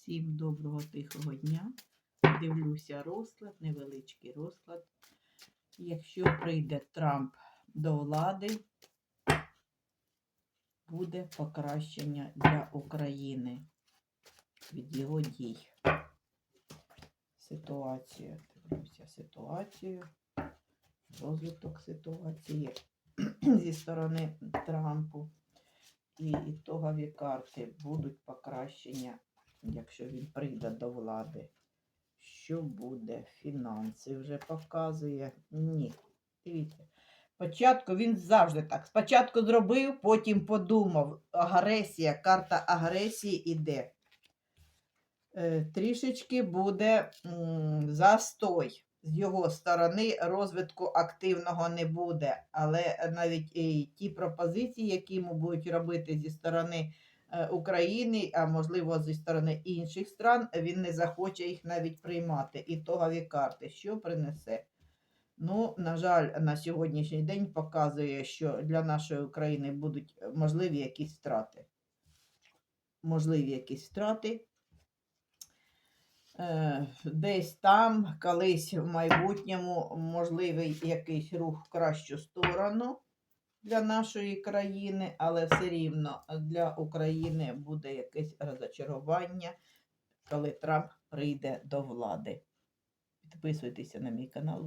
Всім доброго тихого дня. Дивлюся розклад, невеличкий розклад. Якщо прийде Трамп до влади, буде покращення для України від його дій. Ситуацію. Дивлюся ситуацію. Розвиток ситуації зі сторони Трампу. І ітогові карти будуть покращення, якщо він прийде до влади. Що буде? Фінанси вже показує. Ні. Дивіться. Спочатку він завжди так. Спочатку зробив, потім подумав. Агресія, карта агресії іде. Е, трішечки буде застой. З його сторони розвитку активного не буде. Але навіть і ті пропозиції, які йому будуть робити зі сторони е, України, а можливо зі сторони інших стран, він не захоче їх навіть приймати. Ітогові карти, що принесе? Ну, на жаль, на сьогоднішній день показує, що для нашої України будуть е, можливі якісь втрати. Можливі якісь втрати. Е, Десь там, колись в майбутньому, можливий якийсь рух в кращу сторону для нашої країни, але все рівно для України буде якесь розочарування, коли Трамп прийде до влади. Підписуйтеся на мій канал.